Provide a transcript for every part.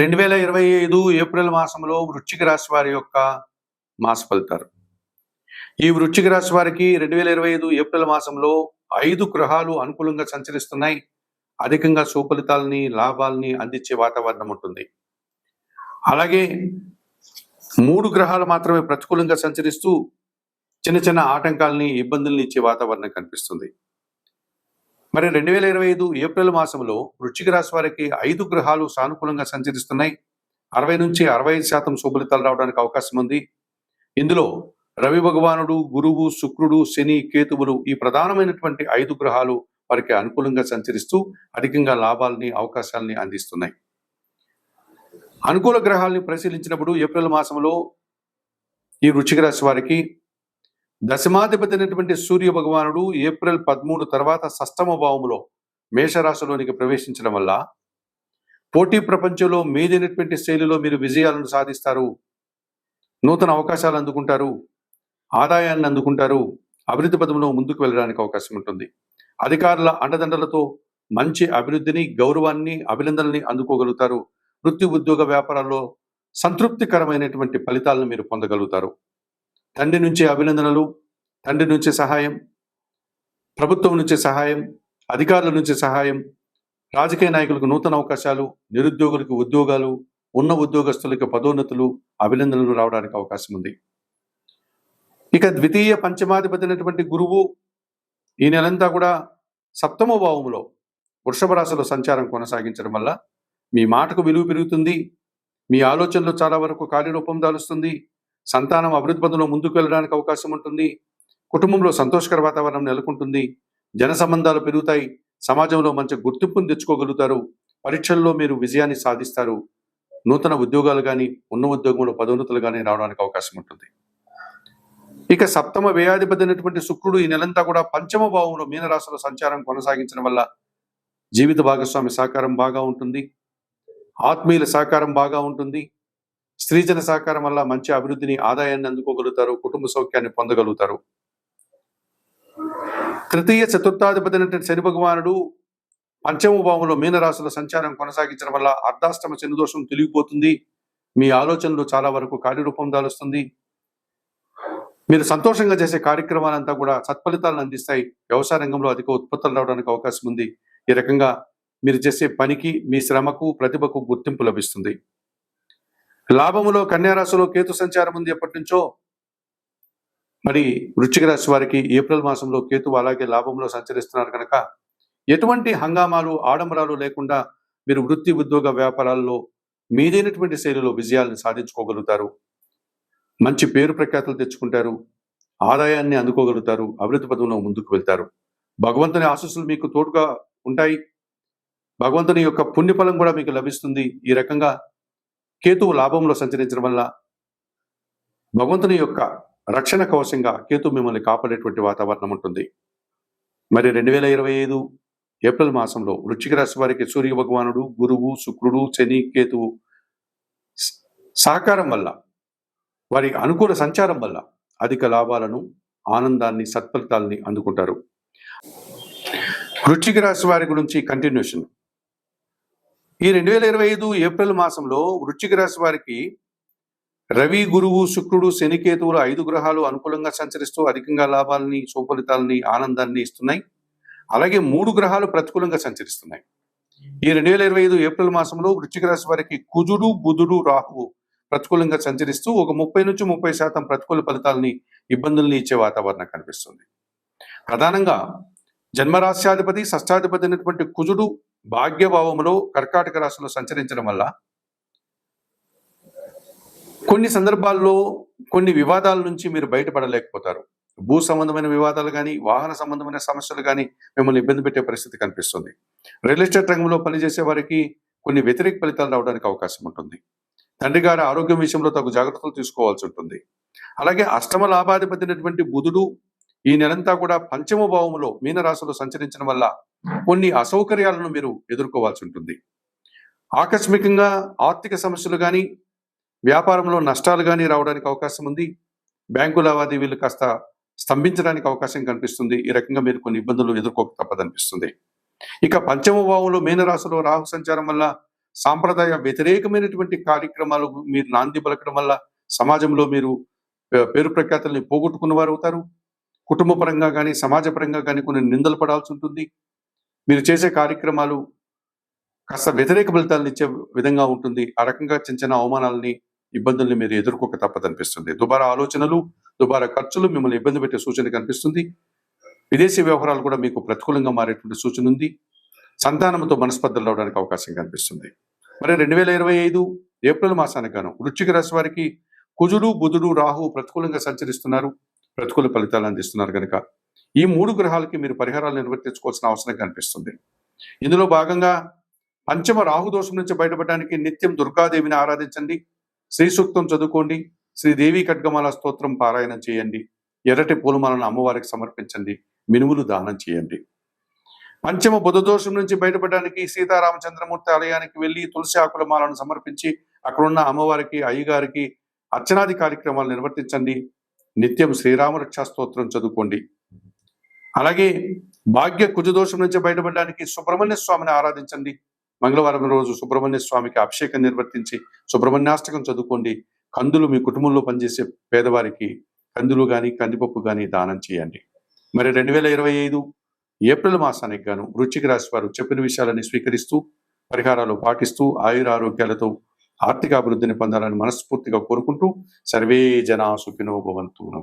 రెండు వేల ఇరవై ఐదు ఏప్రిల్ మాసంలో వృశ్చిక రాశి వారి యొక్క మాస ఫలితాలు. ఈ వృశ్చిక రాశి వారికి రెండు వేల ఇరవై ఐదు ఏప్రిల్ మాసంలో ఐదు గ్రహాలు అనుకూలంగా సంచరిస్తున్నాయి. అధికంగా సుఫలితాలని లాభాలని అందించే వాతావరణం ఉంటుంది. అలాగే మూడు గ్రహాలు మాత్రమే ప్రతికూలంగా సంచరిస్తూ చిన్న చిన్న ఆటంకాలని ఇబ్బందుల్ని ఇచ్చే వాతావరణం కనిపిస్తుంది. మరి రెండు వేల ఇరవై ఐదు ఏప్రిల్ మాసంలో వృశ్చిక రాశి వారికి ఐదు గ్రహాలు సానుకూలంగా సంచరిస్తున్నాయి. అరవై నుంచి అరవై ఐదు శాతం శుభలితాలు రావడానికి అవకాశం ఉంది. ఇందులో రవి భగవానుడు గురువు శుక్రుడు శని కేతువులు ఈ ప్రధానమైనటువంటి ఐదు గ్రహాలు వారికి అనుకూలంగా సంచరిస్తూ అధికంగా లాభాలని అవకాశాలని అందిస్తున్నాయి. అనుకూల గ్రహాలని పరిశీలించినప్పుడు ఏప్రిల్ మాసంలో ఈ వృశ్చిక రాశి వారికి దశమాధిపతి అయినటువంటి సూర్య భగవానుడు ఏప్రిల్ పదమూడు తర్వాత సష్టమ భావములో మేషరాశిలోనికి ప్రవేశించడం వల్ల పోటీ ప్రపంచంలో మీదైనటువంటి శైలిలో మీరు విజయాలను సాధిస్తారు. నూతన అవకాశాలు అందుకుంటారు. ఆదాయాన్ని అందుకుంటారు. అభివృద్ధి పదంలో ముందుకు వెళ్ళడానికి అవకాశం ఉంటుంది. అధికారుల అండదండలతో మంచి అభివృద్ధిని గౌరవాన్ని అభినందనని అందుకోగలుగుతారు. వృత్తి ఉద్యోగ వ్యాపారాల్లో సంతృప్తికరమైనటువంటి ఫలితాలను మీరు పొందగలుగుతారు. తండ్రి నుంచి అభినందనలు తండ్రి నుంచి సహాయం ప్రభుత్వం నుంచి సహాయం అధికారుల నుంచి సహాయం రాజకీయ నాయకులకు నూతన అవకాశాలు నిరుద్యోగులకు ఉద్యోగాలు ఉన్న ఉద్యోగస్తులకు పదోన్నతులు అభినందనలు రావడానికి అవకాశం ఉంది. ఇక ద్వితీయ పంచమాధిపతి అయినటువంటి గురువు ఈ నెలంతా కూడా సప్తమ భావంలో వృషభ రాశిలో సంచారం కొనసాగించడం వల్ల మీ మాటకు విలువ పెరుగుతుంది మీ ఆలోచనలు చాలా వరకు కార్యరూపం దాలుస్తుంది సంతానం అభివృద్ధి పదంలో ముందుకు వెళ్ళడానికి అవకాశం ఉంటుంది. కుటుంబంలో సంతోషకర వాతావరణం నెలకొంటుంది. జన సంబంధాలు పెరుగుతాయి. సమాజంలో మంచి గుర్తింపును తెచ్చుకోగలుగుతారు. పరీక్షల్లో మీరు విజయాన్ని సాధిస్తారు. నూతన ఉద్యోగాలు కానీ ఉన్న ఉద్యోగంలో పదోన్నతులు కానీ రావడానికి అవకాశం ఉంటుంది. ఇక సప్తమ వ్యయాధిపతి అయినటువంటి శుక్రుడు ఈ నెలంతా కూడా పంచమ భావంలో మీనరాశిలో సంచారం కొనసాగించడం వల్ల జీవిత భాగస్వామి సహకారం బాగా ఉంటుంది. ఆత్మీయుల సహకారం బాగా ఉంటుంది. స్త్రీజన సహకారం వల్ల మంచి అభివృద్ధిని ఆదాయాన్ని అందుకోగలుగుతారు కుటుంబ సౌఖ్యాన్ని పొందగలుగుతారు. తృతీయ చతుర్థాధిపతి అయినటువంటి శని భగవానుడు పంచమ భావంలో మీనరాశిలో సంచారం కొనసాగించడం వల్ల అర్ధాష్టమ శని దోషం తెలిగిపోతుంది. మీ ఆలోచనలు చాలా వరకు కార్యరూపం దాలుస్తుంది. మీరు సంతోషంగా చేసే కార్యక్రమాలంతా కూడా సత్ఫలితాలను అందిస్తాయి. వ్యవసాయ రంగంలో అధిక ఉత్పత్తులు రావడానికి అవకాశం ఉంది. ఈ రకంగా మీరు చేసే పనికి మీ శ్రమకు ప్రతిభకు గుర్తింపు లభిస్తుంది. లాభములో కన్యారాశిలో కేతు సంచారం ఉంది ఎప్పటి నుంచో మరి వృశ్చిక రాశి వారికి ఏప్రిల్ మాసంలో కేతు అలాగే లాభంలో సంచరిస్తున్నారు కనుక ఎటువంటి హంగామాలు ఆడంబరాలు లేకుండా మీరు వృత్తి ఉద్యోగ వ్యాపారాల్లో మీదైనటువంటి శైలిలో విజయాలను సాధించుకోగలుగుతారు. మంచి పేరు ప్రఖ్యాతులు తెచ్చుకుంటారు. ఆదాయాన్ని అందుకోగలుగుతారు. అభివృద్ధి పదంలో ముందుకు వెళ్తారు. భగవంతుని ఆశస్సులు మీకు తోడుగా ఉంటాయి. భగవంతుని యొక్క పుణ్యఫలం కూడా మీకు లభిస్తుంది. ఈ రకంగా కేతువు లాభంలో సంచరించడం వల్ల భగవంతుని యొక్క రక్షణ కవచంగా కేతు మిమ్మల్ని కాపాడేటువంటి వాతావరణం ఉంటుంది. మరి రెండు వేల ఇరవై ఐదు ఏప్రిల్ మాసంలో వృశ్చిక రాశి వారికి సూర్య భగవానుడు గురువు శుక్రుడు శని కేతువు సహకారం వల్ల వారి అనుకూల సంచారం వల్ల అధిక లాభాలను ఆనందాన్ని సత్ఫలితాలని అందుకుంటారు. వృశ్చిక రాశి వారి గురించి కంటిన్యూషన్ ఈ రెండు వేల ఇరవై ఐదు ఏప్రిల్ మాసంలో వృశ్చిక రాశి వారికి రవి గురువు శుక్రుడు శనికేతువులు ఐదు గ్రహాలు అనుకూలంగా సంచరిస్తూ అధికంగా లాభాలని సుఫలితాలని ఆనందాన్ని ఇస్తున్నాయి. అలాగే మూడు గ్రహాలు ప్రతికూలంగా సంచరిస్తున్నాయి. ఈ రెండు వేల ఇరవై ఐదు ఏప్రిల్ మాసంలో వృశ్చిక రాశి వారికి కుజుడు బుధుడు రాహువు ప్రతికూలంగా సంచరిస్తూ ఒక ముప్పై నుంచి ముప్పై శాతం ప్రతికూల ఫలితాలని ఇబ్బందుల్ని ఇచ్చే వాతావరణం కనిపిస్తుంది. ప్రధానంగా జన్మరాశ్యాధిపతి షష్టాధిపతి అయినటువంటి కుజుడు భాగ్యభావములో కర్కాటక రాశిలో సంచరించడం వల్ల కొన్ని సందర్భాల్లో కొన్ని వివాదాల నుంచి మీరు బయటపడలేకపోతారు. భూ సంబంధమైన వివాదాలు కానీ వాహన సంబంధమైన సమస్యలు కానీ మిమ్మల్ని ఇబ్బంది పెట్టే పరిస్థితి కనిపిస్తుంది. రియల్ ఎస్టేట్ రంగంలో పనిచేసే వారికి కొన్ని వ్యతిరేక ఫలితాలు రావడానికి అవకాశం ఉంటుంది. తండ్రి గారి ఆరోగ్యం విషయంలో తగు జాగ్రత్తలు తీసుకోవాల్సి ఉంటుంది. అలాగే అష్టమ లాభాధిపతి అయినటువంటి బుధుడు ఈ నెలంతా కూడా పంచమ భావములో మీనరాశిలో సంచరించడం వల్ల కొన్ని అసౌకర్యాలను మీరు ఎదుర్కోవాల్సి ఉంటుంది. ఆకస్మికంగా ఆర్థిక సమస్యలు కానీ వ్యాపారంలో నష్టాలు కానీ రావడానికి అవకాశం ఉంది. బ్యాంకు లావాదేవీలు కాస్త స్తంభించడానికి అవకాశం కనిపిస్తుంది. ఈ రకంగా మీరు కొన్ని ఇబ్బందులు ఎదుర్కోక తప్పదనిపిస్తుంది. ఇక పంచమ భావంలో మీనరాశిలో రాహు సంచారం వల్ల సాంప్రదాయ వ్యతిరేకమైనటువంటి కార్యక్రమాలు మీరు నాంది పలకడం వల్ల సమాజంలో మీరు పేరు ప్రఖ్యాతుల్ని పోగొట్టుకున్న వారు అవుతారు కుటుంబ పరంగా కానీ సమాజ పరంగా కానీ కొన్ని నిందలు పడాల్సి ఉంటుంది. మీరు చేసే కార్యక్రమాలు కాస్త వ్యతిరేక ఫలితాలను ఇచ్చే విధంగా ఉంటుంది. ఆ రకంగా చిన్న చిన్న అవమానాలని ఇబ్బందుల్ని మీరు ఎదుర్కోక తప్పదనిపిస్తుంది దుబారా ఆలోచనలు దుబారా ఖర్చులు మిమ్మల్ని ఇబ్బంది పెట్టే సూచన కనిపిస్తుంది విదేశీ వ్యవహారాలు కూడా మీకు ప్రతికూలంగా మారేటువంటి సూచన ఉంది. సంతానంతో మనస్పర్ధలు రావడానికి అవకాశం కనిపిస్తుంది మరి రెండు వేల ఇరవై ఐదు ఏప్రిల్ మాసానికి గాను వృశ్చిక రాశి వారికి కుజుడు బుధుడు రాహు ప్రతికూలంగా సంచరిస్తున్నారు. ప్రతికూల ఫలితాలు అందిస్తున్నారు కనుక ఈ మూడు గ్రహాలకి మీరు పరిహారాలు నిర్వర్తించుకోవాల్సిన అవసరం కనిపిస్తుంది. ఇందులో భాగంగా పంచమ రాహు దోషం నుంచి బయటపడడానికి నిత్యం దుర్గాదేవిని ఆరాధించండి. శ్రీ సూక్తం చదువుకోండి. శ్రీదేవి ఖడ్గమాల స్తోత్రం పారాయణం చేయండి. ఎర్రటి పూలమాలను అమ్మవారికి సమర్పించండి. మినుములు దానం చేయండి. పంచమ బుధ దోషం నుంచి బయటపడడానికి సీతారామచంద్రమూర్తి ఆలయానికి వెళ్ళి తులసి ఆకుల మాలను సమర్పించి అక్కడున్న అమ్మవారికి అయ్యగారికి అర్చనాది కార్యక్రమాలు నిర్వర్తించండి. నిత్యం శ్రీరామ రక్షా స్తోత్రం చదువుకోండి. అలాగే భాగ్య కుజదోషం నుంచి బయటపడడానికి సుబ్రహ్మణ్య స్వామిని ఆరాధించండి. మంగళవారం రోజు సుబ్రహ్మణ్య స్వామికి అభిషేకం నిర్వర్తించి సుబ్రహ్మణ్యాష్టకం చదువుకోండి. కందులు మీ కుటుంబంలో పనిచేసే పేదవారికి కందులు కానీ కందిపప్పు కానీ దానం చేయండి. మరి రెండు వేల ఇరవై ఐదు ఏప్రిల్ మాసానికి గాను వృచ్చిక రాశి వారు చెప్పిన విషయాలని స్వీకరిస్తూ పరిహారాలు పాటిస్తూ ఆయుర ఆరోగ్యాలతో ఆర్థిక అభివృద్ధిని పొందాలని మనస్ఫూర్తిగా కోరుకుంటూ సర్వే జనా సుఖినో భవంతు.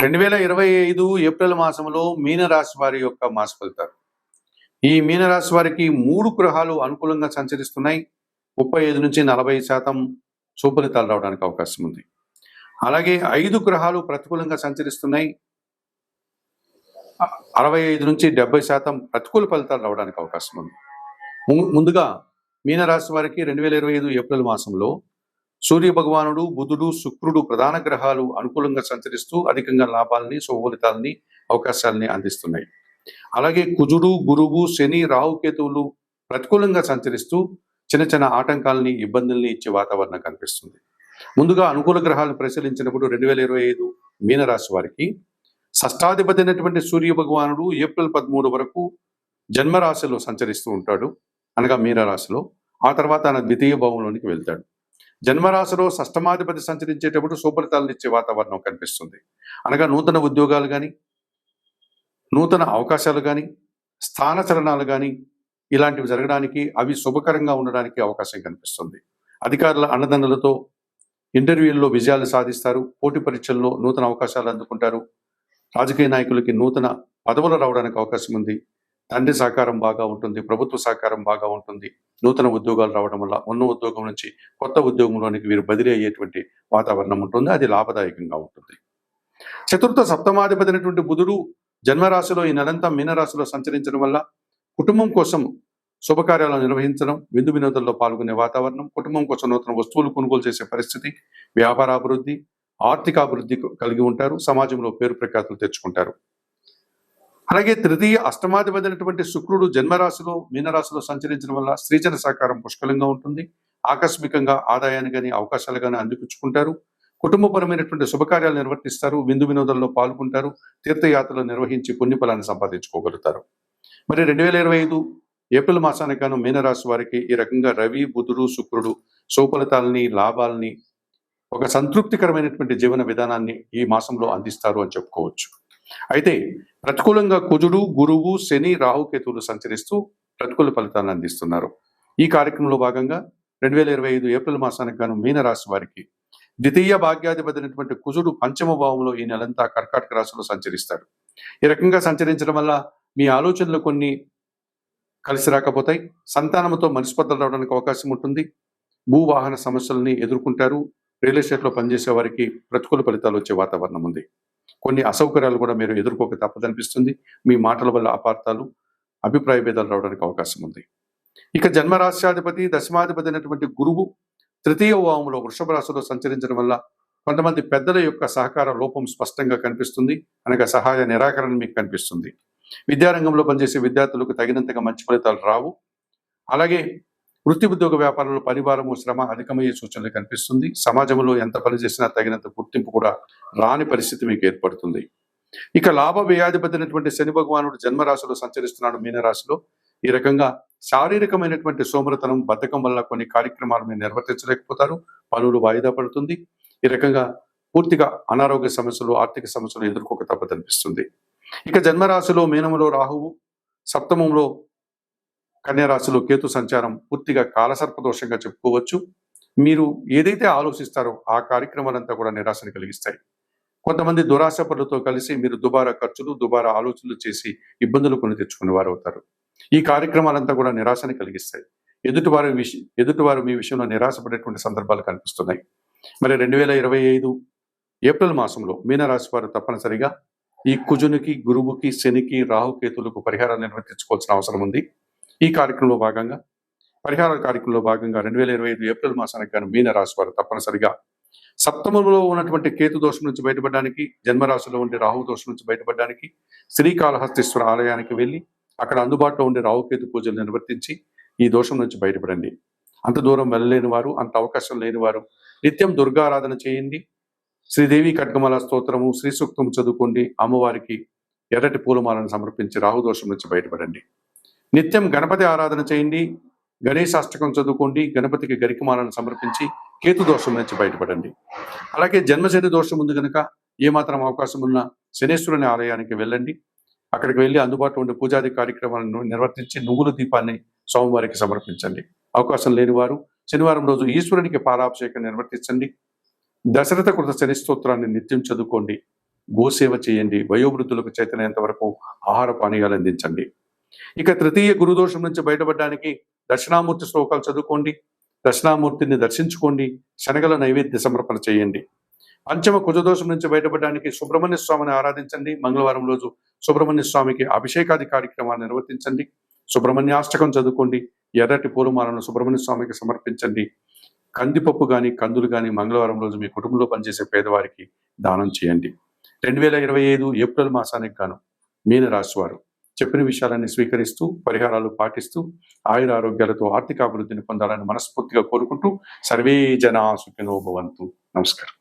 రెండు వేల ఇరవై ఐదు ఏప్రిల్ మాసంలో మీనరాశి వారి యొక్క మాస ఫలితాలు. ఈ మీనరాశి వారికి మూడు గ్రహాలు అనుకూలంగా సంచరిస్తున్నాయి. ముప్పై ఐదు నుంచి నలభై శాతం సుఫలితాలు రావడానికి అవకాశం ఉంది. అలాగే ఐదు గ్రహాలు ప్రతికూలంగా సంచరిస్తున్నాయి. అరవై ఐదు నుంచి డెబ్బై శాతం ప్రతికూల ఫలితాలు రావడానికి అవకాశం ఉంది. ము- ముందుగా మీనరాశి వారికి రెండు వేల ఇరవై ఐదు ఏప్రిల్ మాసంలో సూర్య భగవానుడు బుధుడు శుక్రుడు ప్రధాన గ్రహాలు అనుకూలంగా సంచరిస్తూ అధికంగా లాభాలని శుభఫలితాలని అవకాశాలని అందిస్తున్నాయి. అలాగే కుజుడు గురువు శని రాహుకేతువులు ప్రతికూలంగా సంచరిస్తూ చిన్న చిన్న ఆటంకాలని ఇబ్బందుల్ని ఇచ్చే వాతావరణం కనిపిస్తుంది. ముందుగా అనుకూల గ్రహాలను పరిశీలించినప్పుడు రెండు వేల ఇరవై ఐదు మీనరాశి వారికి షష్టాధిపతి అయినటువంటి సూర్య భగవానుడు ఏప్రిల్ పదమూడు వరకు జన్మరాశిలో సంచరిస్తూ ఉంటాడు. అనగా మీనరాశిలో ఆ తర్వాత ఆయన ద్వితీయ భావంలోనికి వెళ్తాడు. జన్మరాశిలో సష్టమాధిపతి సంచరించేటప్పుడు సుఫలితాలను ఇచ్చే వాతావరణం కనిపిస్తుంది. అనగా నూతన ఉద్యోగాలు కానీ నూతన అవకాశాలు కానీ స్థానచలనాలు కానీ ఇలాంటివి జరగడానికి అవి శుభకరంగా ఉండడానికి అవకాశం కనిపిస్తుంది. అధికారుల అన్నదండలతో ఇంటర్వ్యూల్లో విజయాలు సాధిస్తారు. పోటీ పరీక్షల్లో నూతన అవకాశాలు అందుకుంటారు. రాజకీయ నాయకులకి నూతన పదవులు రావడానికి అవకాశం ఉంది. తండ్రి సహకారం బాగా ఉంటుంది ప్రభుత్వ సహకారం బాగా ఉంటుంది. నూతన ఉద్యోగాలు రావడం వల్ల ఉన్న ఉద్యోగం నుంచి కొత్త ఉద్యోగంలోనికి వీరు బదిలీ అయ్యేటువంటి వాతావరణం ఉంటుంది అది లాభదాయకంగా ఉంటుంది. చతుర్థ సప్తమాధిపతి అయినటువంటి బుధుడు జన్మరాశిలో ఈ నెలంతా మీనరాశిలో సంచరించడం వల్ల కుటుంబం కోసం శుభకార్యాలను నిర్వహించడం విందు వినోదంలో పాల్గొనే వాతావరణం కుటుంబం కోసం నూతన వస్తువులు కొనుగోలు చేసే పరిస్థితి వ్యాపార అభివృద్ధి ఆర్థిక అభివృద్ధి కలిగి ఉంటారు సమాజంలో పేరు ప్రఖ్యాతులు తెచ్చుకుంటారు. అలాగే తృతీయ అష్టమాధిపతి శుక్రుడు జన్మరాశిలో మీనరాశిలో సంచరించడం వల్ల స్త్రీజన సహకారం పుష్కలంగా ఉంటుంది. ఆకస్మికంగా ఆదాయాన్ని కానీ అవకాశాలు కానీ అందిపుచ్చుకుంటారు. కుటుంబపరమైనటువంటి శుభకార్యాలు నిర్వర్తిస్తారు. విందు వినోదంలో పాల్గొంటారు. తీర్థయాత్రలు నిర్వహించి పుణ్యఫలాన్ని సంపాదించుకోగలుగుతారు. మరి రెండు వేల ఇరవై ఐదు ఏప్రిల్ మాసానికి మీనరాశి వారికి ఈ రకంగా రవి బుధుడు శుక్రుడు సుఫలితాలని లాభాలని ఒక సంతృప్తికరమైనటువంటి జీవన విధానాన్ని ఈ మాసంలో అందిస్తారు అని చెప్పుకోవచ్చు. అయితే ప్రతికూలంగా కుజుడు గురువు శని రాహుకేతువులు సంచరిస్తూ ప్రతికూల ఫలితాలను అందిస్తున్నారు. ఈ కార్యక్రమంలో భాగంగా రెండు వేల ఇరవై ఐదు ఏప్రిల్ మాసానికి గాను మీనరాశి వారికి ద్వితీయ భాగ్యాధిపతినటువంటి కుజుడు పంచమ భావంలో ఈ నెలంతా కర్కాటక రాశిలో సంచరిస్తాడు. ఈ రకంగా సంచరించడం వల్ల మీ ఆలోచనలు కొన్ని కలిసి రాకపోతాయి. సంతానంతో మనస్పర్ధలు రావడానికి అవకాశం ఉంటుంది. భూవాహన సమస్యలని సమస్యల్ని ఎదుర్కొంటారు. రియల్ ఎస్టేట్లో పనిచేసే వారికి ప్రతికూల ఫలితాలు వచ్చే వాతావరణం ఉంది. కొన్ని అసౌకర్యాలు కూడా మీరు ఎదుర్కోక తప్పదనిపిస్తుంది మీ మాటల వల్ల అపార్థాలు అభిప్రాయ భేదాలు రావడానికి అవకాశం ఉంది. ఇక జన్మరాశ్యాధిపతి దశమాధిపతి అయినటువంటి గురువు తృతీయ భావంలో వృషభ రాశిలో సంచరించడం వల్ల కొంతమంది పెద్దల యొక్క సహకార లోపం స్పష్టంగా కనిపిస్తుంది. అనగా సహాయ నిరాకరణ మీకు కనిపిస్తుంది. విద్యారంగంలో పనిచేసే విద్యార్థులకు తగినంతగా మంచి ఫలితాలు రావు. అలాగే వృత్తి ఉద్యోగ వ్యాపారంలో పరివారము శ్రమ అధికమయ్యే సూచనలు కనిపిస్తుంది. సమాజంలో ఎంత పని చేసినా తగినంత గుర్తింపు కూడా రాని పరిస్థితి మీకు ఏర్పడుతుంది. ఇక లాభ వ్యయాధిపతినటువంటి శని భగవానుడు జన్మరాశిలో సంచరిస్తున్నాడు మీనరాశిలో. ఈ రకంగా శారీరకమైనటువంటి సోమరతనం బద్ధకం వల్ల కొన్ని కార్యక్రమాలు మీరు నిర్వర్తించలేకపోతారు. పనులు వాయిదా పడుతుంది. ఈ రకంగా పూర్తిగా అనారోగ్య సమస్యలు ఆర్థిక సమస్యలు ఎదుర్కోక తప్పదనిపిస్తుంది. ఇక జన్మరాశిలో మీనములో రాహువు సప్తమంలో కన్యారాశిలో కేతు సంచారం పూర్తిగా కాలసర్పదోషంగా చెప్పుకోవచ్చు. మీరు ఏదైతే ఆలోచిస్తారో ఆ కార్యక్రమాలంతా కూడా నిరాశను కలిగిస్తాయి. కొంతమంది దురాశ పనులతో కలిసి మీరు దుబారా ఖర్చులు దుబారా ఆలోచనలు చేసి ఇబ్బందులు కొని తెచ్చుకునే వారు అవుతారు ఈ కార్యక్రమాలంతా కూడా నిరాశని కలిగిస్తాయి. ఎదుటివారు విష ఎదుటివారు మీ విషయంలో నిరాశపడేటువంటి సందర్భాలు కనిపిస్తున్నాయి. మరి రెండు వేల ఇరవై ఐదు ఏప్రిల్ మాసంలో మీనరాశి వారు తప్పనిసరిగా ఈ కుజునికి గురువుకి శనికి రాహుకేతులకు పరిహారాన్ని నిర్వర్తించుకోవాల్సిన అవసరం ఉంది. ఈ కార్యక్రమంలో భాగంగా పరిహార కార్యక్రమంలో భాగంగా రెండు వేల ఇరవై ఐదు ఏప్రిల్ మాసానికి గాను మీన రాశి వారు తప్పనిసరిగా సప్తమంలో ఉన్నటువంటి కేతు దోషం నుంచి బయటపడడానికి జన్మరాశిలో ఉండే రాహు దోషం నుంచి బయటపడడానికి శ్రీకాళహస్తీశ్వర ఆలయానికి వెళ్ళి అక్కడ అందుబాటులో ఉండే రాహుకేతు పూజలు నిర్వర్తించి ఈ దోషం నుంచి బయటపడండి. అంత దూరం వెళ్ళలేని వారు అంత అవకాశం లేని వారు నిత్యం దుర్గారాధన చేయండి. శ్రీదేవి కడ్గమల స్తోత్రము శ్రీ సూక్తం చదువుకోండి. అమ్మవారికి ఎర్రటి పూలమాలను సమర్పించి రాహుదోషం నుంచి బయటపడండి. నిత్యం గణపతి ఆరాధన చేయండి గణేశాష్టకం చదువుకోండి గణపతికి గరికమాలను సమర్పించి కేతు దోషం నుంచి బయటపడండి. అలాగే జన్మశని దోషం ఉంది కనుక ఏమాత్రం అవకాశం ఉన్న శనేశ్వరుని ఆలయానికి వెళ్ళండి. అక్కడికి వెళ్ళి అందుబాటులో ఉండే పూజాది కార్యక్రమాలను నిర్వర్తించి నువ్వుల దీపాన్ని స్వామివారికి సమర్పించండి. అవకాశం లేని వారు శనివారం రోజు ఈశ్వరునికి పాలాభిషేకం నిర్వర్తించండి. దశరథ కృత శని స్తోత్రాన్ని నిత్యం చదువుకోండి. గోసేవ చేయండి. వయోవృద్ధులకు చేతనైనంత వరకు ఆహార పానీయాలు అందించండి. ఇక తృతీయ గురుదోషం నుంచి బయటపడడానికి దక్షిణామూర్తి శ్లోకాలు చదువుకోండి దక్షిణామూర్తిని దర్శించుకోండి శనగల నైవేద్య సమర్పణ చేయండి. పంచమ కుజదోషం నుంచి బయటపడడానికి సుబ్రహ్మణ్య స్వామిని ఆరాధించండి. మంగళవారం రోజు సుబ్రహ్మణ్య స్వామికి అభిషేకాది కార్యక్రమాలు నిర్వర్తించండి. సుబ్రహ్మణ్యాష్టకం చదువుకోండి ఎర్రటి పూలమాలను సుబ్రహ్మణ్య స్వామికి సమర్పించండి. కందిపప్పు కానీ కందులు కానీ మంగళవారం రోజు మీ కుటుంబంలో పనిచేసే పేదవారికి దానం చేయండి. రెండు వేల ఇరవై ఐదు ఏప్రిల్ మాసానికి గాను మీనరాశివారు వారు చెప్పిన విషయాలన్నీ స్వీకరిస్తూ పరిహారాలు పాటిస్తూ ఆయుర ఆరోగ్యాలతో ఆర్థిక అభివృద్ధిని పొందాలని మనస్ఫూర్తిగా కోరుకుంటూ సర్వే జనా సుఖినోభవంతు నమస్కారం.